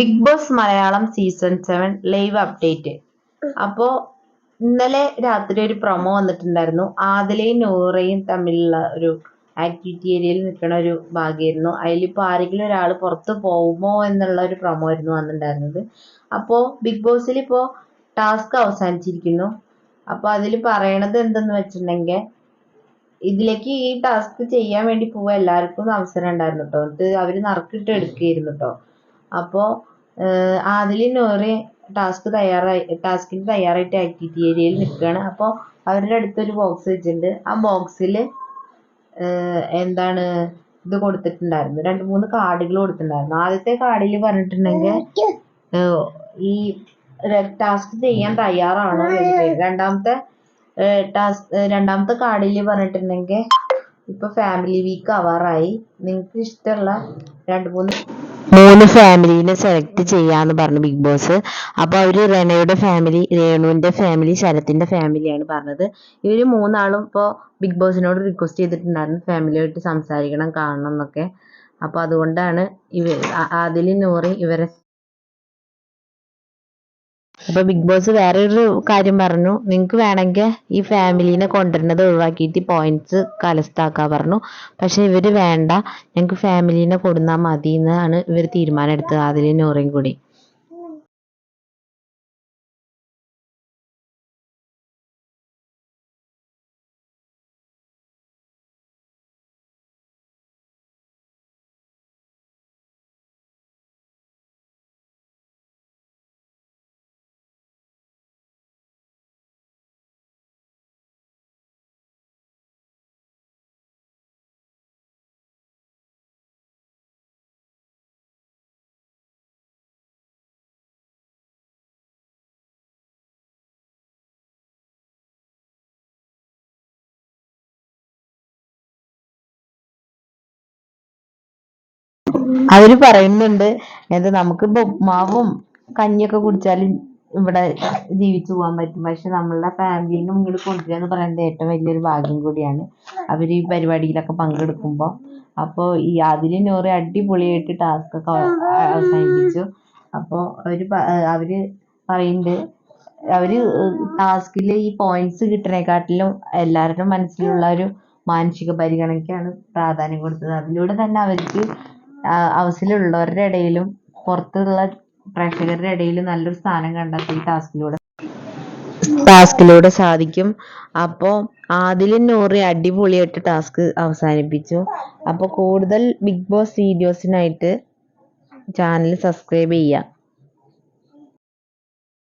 Bigg Boss Malayalam season seven live update അപ്പോ ഇന്നലെ രാത്രി ഒരു പ്രൊമോ വന്നിട്ടുണ്ടായിരുന്നു. ആദിലയും നൂറയും തമ്മിലുള്ള ഒരു ആക്ടിവിറ്റി ഏരിയയിൽ നിൽക്കുന്ന ഒരു ഭാഗമായിരുന്നു അതിലിപ്പോൾ ആരെങ്കിലും ഒരാൾ പുറത്ത് പോകുമോ എന്നുള്ള ഒരു പ്രൊമോ ആയിരുന്നു വന്നിട്ടുണ്ടായിരുന്നത്. അപ്പോൾ ബിഗ് ബോസിൽ ഇപ്പോൾ ടാസ്ക് അവസാനിച്ചിരിക്കുന്നു. അപ്പോൾ അതിൽ പറയണത് എന്തെന്ന് വെച്ചിട്ടുണ്ടെങ്കിൽ ഇതിലേക്ക് ഈ ടാസ്ക് ചെയ്യാൻ വേണ്ടി പോവാൻ എല്ലാവർക്കും അവസരം ഉണ്ടായിരുന്നു കേട്ടോ എന്നിട്ട് അവർ നറുക്കിട്ട് എടുക്കുകയായിരുന്നു കേട്ടോ അപ്പോൾ ആദിലും നോറി ടാസ്ക് തയ്യാറായി ടാസ്കിന് തയ്യാറായിട്ട് ആക്ടിവിറ്റി ഏരിയയിൽ നിൽക്കുകയാണ് അപ്പോൾ അവരുടെ അടുത്തൊരു ബോക്സ് വെച്ചിട്ടുണ്ട്. ആ ബോക്സിൽ എന്താണ് ഇത് കൊടുത്തിട്ടുണ്ടായിരുന്നു. രണ്ട് മൂന്ന് കാർഡുകൾ കൊടുത്തിട്ടുണ്ടായിരുന്നു. ആദ്യത്തെ കാർഡിൽ പറഞ്ഞിട്ടുണ്ടെങ്കിൽ ഈ ടാസ്ക് ചെയ്യാൻ തയ്യാറാണോ രണ്ടാമത്തെ ടാസ്ക് രണ്ടാമത്തെ കാർഡിൽ പറഞ്ഞിട്ടുണ്ടെങ്കിൽ ഇപ്പൊ ഫാമിലി വീക്ക് ആവാറായി. നിങ്ങൾക്ക് ഇഷ്ടമുള്ള രണ്ട് മൂന്ന് മൂന്ന് ഫാമിലീനെ സെലക്ട് ചെയ്യാന്ന് പറഞ്ഞു ബിഗ് ബോസ്. അപ്പൊ അവർ റെനയുടെ ഫാമിലി രേണുവിന്റെ ഫാമിലി ശരത്തിന്റെ ഫാമിലിയാണ് പറഞ്ഞത്. ഇവർ മൂന്നാളും ഇപ്പോ ബിഗ് ബോസിനോട് റിക്വസ്റ്റ് ചെയ്തിട്ടുണ്ടായിരുന്നു ഫാമിലിയായിട്ട് സംസാരിക്കണം കാണണം എന്നൊക്കെ. അപ്പൊ അതുകൊണ്ടാണ് ഇവ ആദിലും നൂറി ഇവരെ അപ്പൊ ബിഗ് ബോസ് വേറൊരു കാര്യം പറഞ്ഞു. നിങ്ങൾക്ക് വേണമെങ്കിൽ ഈ ഫാമിലിനെ കൊണ്ടുവരുന്നത് ഒഴിവാക്കിയിട്ട് പോയിന്റ്സ് കലസ്ഥാക്കാൻ പറഞ്ഞു. പക്ഷെ ഇവർ വേണ്ട. ഞങ്ങൾക്ക് ഫാമിലിനെ കൊടുന്നാൽ മതി എന്നാണ് ഇവർ തീരുമാനം എടുത്തത്. അതിലും നൂറയും കൂടി. അവർ പറയുന്നുണ്ട് എന്ത് നമുക്കിപ്പോ ഉപ്മാവും കഞ്ഞിയൊക്കെ കുടിച്ചാലും ഇവിടെ ജീവിച്ചു പോകാൻ പറ്റും. പക്ഷെ നമ്മളുടെ ഫാമിലിനെ ഇങ്ങോട്ട് കൊണ്ടുവരിക എന്ന് പറയുന്നത് ഏറ്റവും വലിയൊരു ഭാഗ്യം കൂടിയാണ്. അവർ ഈ പരിപാടിയിലൊക്കെ പങ്കെടുക്കുമ്പോൾ അപ്പോൾ ഈ അതിലും നൂറ് അടിപൊളിയായിട്ട് ടാസ്ക് ഒക്കെ അവസാനിപ്പിച്ചു. അപ്പോൾ അവർ അവർ പറയുന്നുണ്ട് അവർ ടാസ്കിൽ ഈ പോയിന്റ്സ് കിട്ടണേക്കാട്ടിലും എല്ലാവരുടെ മനസ്സിലുള്ള ഒരു മാനസിക പരിഗണനയ്ക്കാണ് പ്രാധാന്യം കൊടുത്തത്. അതിലൂടെ തന്നെ അവർക്ക് ഹൗസിലുള്ളവരുടെ ഇടയിലും പുറത്തുള്ള പ്രേക്ഷകരുടെ ഇടയിലും നല്ലൊരു സ്ഥാനം കണ്ടെത്തി ടാസ്കിലൂടെ. ടാസ്കിലൂടെ സാധിക്കും. അപ്പോൾ ആദിലും നൂറി അടിപൊളിയായിട്ട് ടാസ്ക് അവസാനിപ്പിച്ചു. അപ്പോൾ കൂടുതൽ ബിഗ് ബോസ് വീഡിയോസിനായിട്ട് ചാനൽ സബ്സ്ക്രൈബ് ചെയ്യുക.